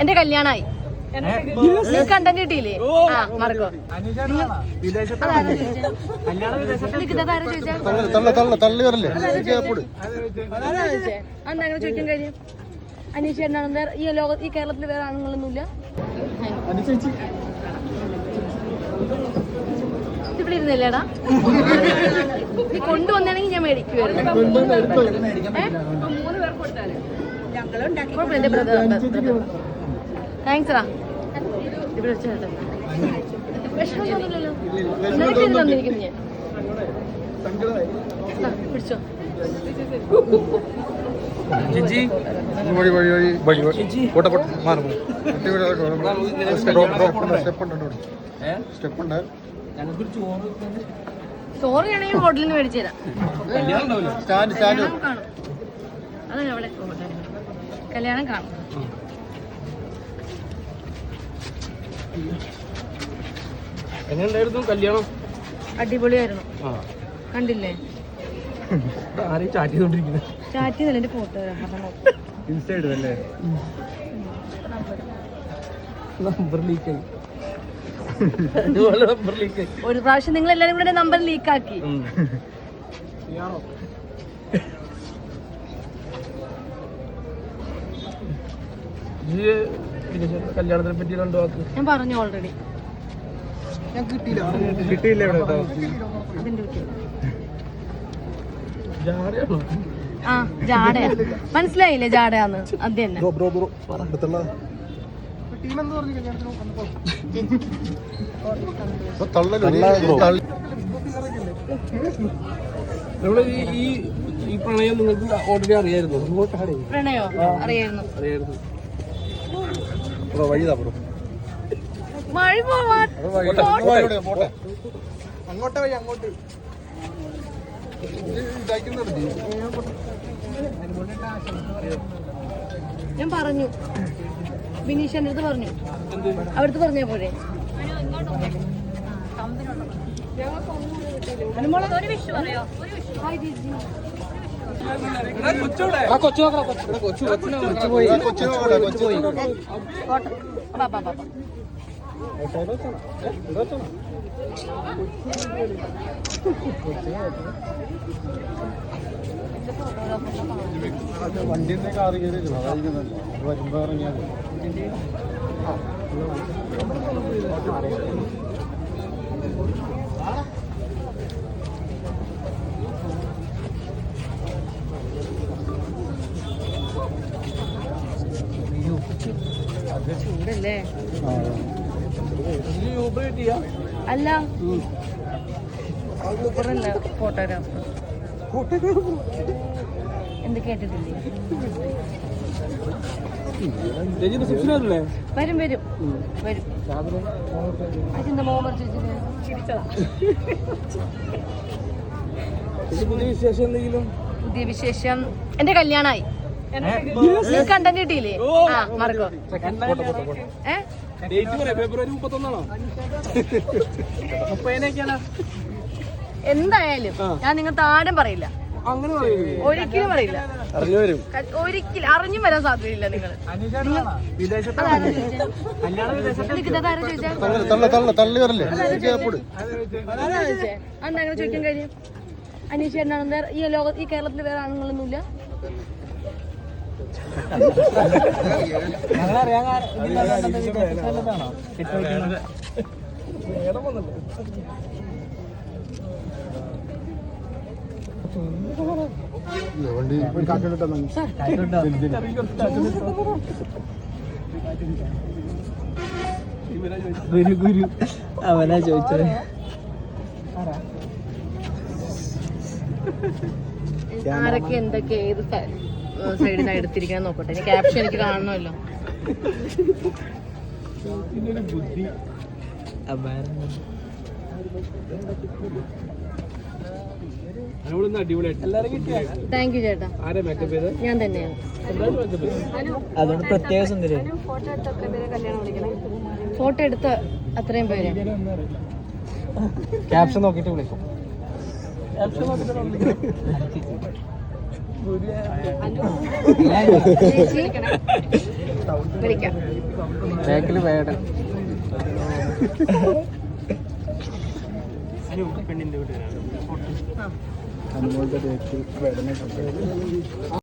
എന്റെ കല്യാണമായി നിങ്ങൾക്ക് കണ്ടന്റ് കിട്ടിയില്ലേ? ആ മറക്കോ? അതെന്താ ചോദിക്കാൻ കാര്യം? അനീഷ് ചേട്ടനാണ്? ഈ ലോക ഈ കേരളത്തിൽ വേറെ ആണുങ്ങളൊന്നുമില്ല? ഇവിടെ ഇരുന്നില്ലേടാ? നീ കൊണ്ടുവന്നാണെങ്കിൽ ഞാൻ മേടിക്കുമായിരുന്നു ബ്രദർ താങ്ക്സ് റാ ഇവിടെ നിനക്ക് ഇത് തന്നിരിക്കുന്നു ഞാൻ പിടിച്ചോ വഴി വഴി വഴി വഴി. വഴി പോട്ടെ പോട്ടെ. മാറും സ്റ്റെപ്പ് ഉണ്ട് സ്റ്റെപ്പ് ഉണ്ട് ചോറ് ആണെങ്കിൽ ഹോട്ടലിൽ നിന്ന് മേടിച്ചു തരാം. കല്യാണം കാണും. അതല്ല അവിടെ. കല്യാണം കാണും. എങ്ങനെയുണ്ടായിരുന്നു കല്യാണം? അടിപൊളിയായിരുന്നു. കണ്ടില്ലേ? ആരെയും ചാറ്റ് ചെയ്തോണ്ടിരിക്കുന്നത് ചാറ്റ് ചെയ്തില്ല എന്റെ ഫോട്ടോ ഇൻസൈഡ് അല്ലേ നമ്പർ ലീക്ക് ആയി. നമ്പർ ലീക്ക് ഒരു പ്രാവശ്യം നിങ്ങൾ എല്ലാരും കൂടെ നമ്പർ ലീക്ക് ആക്കി. വിദേശത്തെ കല്യാണത്തിനെ പറ്റി രണ്ടു വാക്ക് ഞാൻ പറഞ്ഞു ഓൾറെഡി ഞാൻ കിട്ടിയില്ല. ഇവിടെ കേട്ടോ. അതിന്റെ കുട്ടി ജാടയാണോ? ആ മനസ്സിലായില്ലേ ജാടയാന്ന്? അത് തന്നെ. ഈ പ്രണയം നിങ്ങൾക്ക് ഓൾറെഡി അറിയായിരുന്നു. പ്രണയോ? അറിയായിരുന്നു. അറിയായിരുന്നു. വഴിതാ ബ്രോ മഴ പോവാൻ അങ്ങോട്ടെ വഴി അങ്ങോട്ട്. ഞാൻ പറഞ്ഞു. ബിനീഷ് എന്റെ അടുത്ത് പറഞ്ഞു അവിടുത്തെ പറഞ്ഞ പോലെ കൊച്ചു കൊച്ചു പോയി ബാ, ബാ, ബാ, ബാ. വണ്ടിന്റെ കാറ് കയറി അതായിരിക്കുന്നുണ്ട് വരുമ്പോ ഇറങ്ങിയാൽ ചൂടല്ലേ? അല്ല. സൂപ്പറല്ല ഫോട്ടോഗ്രാഫർ എന്ത് കേട്ടിട്ടില്ലേ? വരും വരും. വരും. അതെന്താ മോമർ ചിരിച്ചതാ പുതിയ വിശേഷം എന്തെങ്കിലും? പുതിയ വിശേഷം. എന്റെ കല്യാണമായി കണ്ടന്റ് കിട്ടിയില്ലേ ആ മറക്കോ ഏ ഡേറ്റ് പറയാം ഫെബ്രുവരി മുപ്പത്തൊന്നാണോ മുപ്പതിനൊക്കെയാണ് എന്തായാലും ഞാൻ നിങ്ങൾക്ക് ആരും പറയില്ല അങ്ങനെ ഒരിക്കലും പറയില്ല അറിഞ്ഞു വരും ഒരിക്കലും അറിഞ്ഞും വരാൻ സാധ്യതയില്ല നിങ്ങൾ എന്താ അങ്ങനെ ചോദിക്കാൻ കാര്യം അനീഷ് എന്നാണ് ഈ ലോകത്ത് ഈ കേരളത്തിൽ വേറെ ആണുങ്ങളൊന്നുമില്ല അവനാ ചോദിച്ചത് ആരൊക്കെ എന്തൊക്കെ ഏത് സൈഡിൽ നിന്ന് എടുത്തിരിക്കാൻ നോക്കട്ടെ. ഇനി ക്യാപ്ഷൻ എനിക്ക് കാണണമല്ലോ. താങ്ക് യു ചേട്ടാ. ഞാൻ തന്നെയാണ്. അതുകൊണ്ട് പ്രത്യേക ഫോട്ടോ എടുത്ത് അത്രയും പേര് ക്യാപ്ഷൻ ചേച്ചി വിളിക്കാം. ബാക്കിൽ വേടൻ. പെണ്ണിന്റെ വീട്ടുകാരാണ്